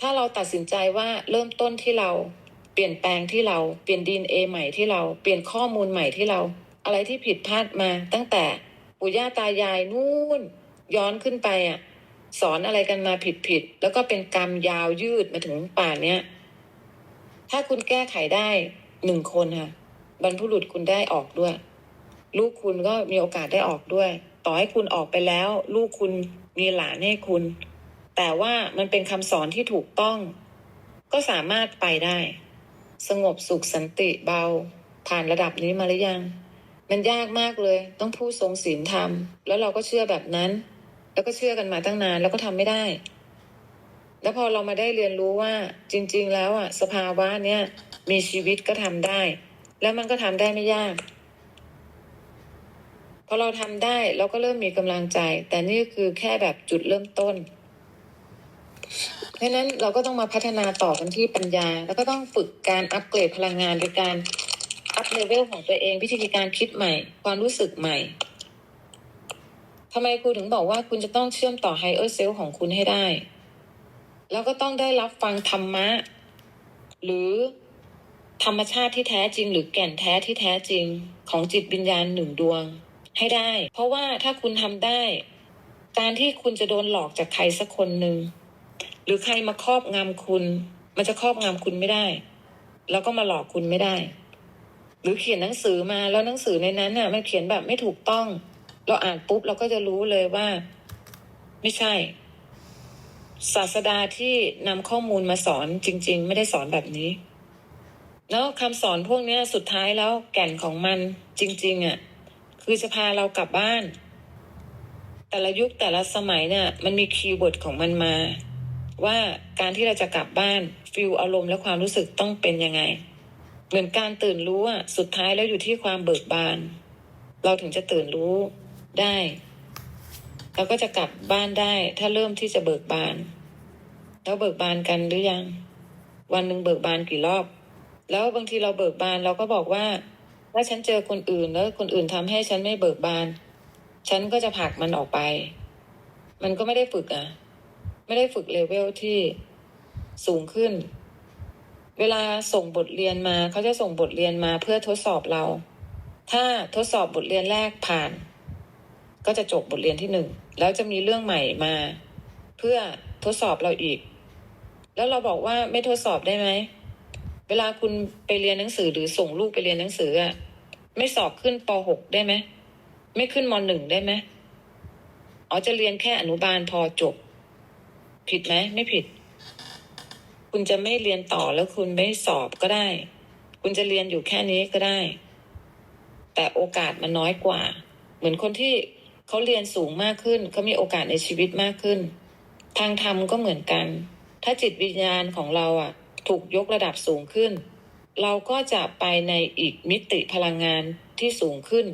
ถ้าเราตัดสินใจว่าเริ่มต้นที่เราเปลี่ยนแปลงที่เราเปลี่ยนดีเอใหม่ที่เราเปลี่ยนข้อมูลใหม่ที่เรา อะไรที่ผิดพลาดมาตั้งแต่ปู่ย่าตายายนู่นย้อนขึ้นไปอะสอนอะไรกันมาผิดผิดแล้วก็เป็นกรรมยาวยืดมาถึงป่านเนี้ยถ้าคุณแก้ไขได้หนึ่งคนค่ะบรรพุรุษคุณได้ออกด้วย ลูกคุณก็มีโอกาสได้ออกด้วย ต่อให้คุณออกไปแล้ว ลูกคุณมีหลานให้คุณ แต่ว่ามันเป็นคำสอนที่ถูกต้อง ก็สามารถไปได้ สงบสุขสันติเบา ผ่านระดับนี้มาหรือยัง มันยากมากเลย ต้องผู้ทรงศีลธรรม แล้วเราก็เชื่อแบบนั้น แล้วก็เชื่อกันมาตั้งนาน แล้วก็ทำไม่ได้ แล้วพอเรามาได้เรียนรู้ว่า จริง ๆ แล้วอะสภาวะเนี้ยมีชีวิตก็ทำได้ แล้วมันก็ทำได้ไม่ยากพอเราทำได้เราก็เริ่มมีกำลังใจ แต่นี่คือแค่แบบจุดเริ่มต้น เพราะฉะนั้นเราก็ต้องมาพัฒนาต่อกันที่ปัญญา แล้วก็ต้องฝึกการอัปเกรดพลังงานโดยการอัพเลเวลของตัวเองวิธีการคิดใหม่ ความรู้สึกใหม่ทำไมครูถึงบอกว่าคุณจะต้องเชื่อมต่อไฮเออร์เซลของคุณให้ได้ แล้วก็ต้องได้รับฟังธรรมะ หรือธรรมชาติที่แท้จริง หรือแก่นแท้ที่แท้จริงของจิตวิญญาณหนึ่งดวงให้ได้ เพราะว่าถ้าคุณทำได้ การที่คุณจะโดนหลอกจากใครสักคนหนึ่ง หรือใครมาครอบงำคุณ มันจะครอบงำคุณไม่ได้ แล้วก็มาหลอกคุณไม่ได้ หรือเขียนหนังสือมาแล้วหนังสือในนั้นน่ะ มันเขียนแบบไม่ถูกต้อง เราอ่านปุ๊บเราก็จะรู้เลยว่า ไม่ใช่ ศาสดาที่นำข้อมูลมาสอนจริง ๆ ไม่ได้สอนแบบนี้ แล้วคำสอนพวกนี้สุดท้ายแล้วแก่นของมันจริง ๆอะคือจะพาเรากลับบ้าน แต่ละยุคแต่ละสมัยเนี่ยมันมีคีย์เวิร์ดของมันมา ว่าการที่เราจะกลับบ้านฟิลอารมณ์และความรู้สึกต้องเป็นยังไง เหมือนการตื่นรู้อะสุดท้ายแล้วอยู่ที่ความเบิกบาน เราถึงจะตื่นรู้ได้เราก็จะกลับบ้านได้ ถ้าเริ่มที่จะเบิกบาน แล้วเบิกบานกันหรือยัง วันหนึ่งเบิกบานกี่รอบ แล้วบางทีเราเบิกบานเราก็บอกว่า ถ้าฉันเจอคนอื่นแล้วคนอื่นทำให้ฉันไม่เบิกบาน ฉันก็จะผลักมันออกไป มันก็ไม่ได้ฝึกอะ ไม่ได้ฝึกเลเวลที่สูงขึ้น เวลาส่งบทเรียนมาเขาจะส่งบทเรียนมาเพื่อทดสอบเรา ถ้าทดสอบบทเรียนแรกผ่าน ก็จะจบบทเรียนที่หนึ่งแล้วจะมีเรื่องใหม่มา เพื่อทดสอบเราอีก แล้วเราบอกว่าไม่ทดสอบได้ไหมเวลาคุณไปเรียนหนังสือหรือส่งลูกไปเรียนหนังสืออะไม่สอบขึ้นป .6 ได้ไหมไม่ขึ้นม .1 ได้ไหมอ๋อจะเรียนแค่อนุบาลพอจบ ผิดไหมไม่ผิด คุณจะไม่เรียนต่อแล้วคุณไม่สอบก็ได้ คุณจะเรียนอยู่แค่นี้ก็ได้ แต่โอกาสมันน้อยกว่า เหมือนคนที่เขาเรียนสูงมากขึ้นเขามีโอกาสในชีวิตมากขึ้น ทางธรรมก็เหมือนกัน ถ้าจิตวิญญาณของเราอะถูกยกระดับสูงขึ้น เราก็จะไปในอีกมิติพลังงานที่สูงขึ้น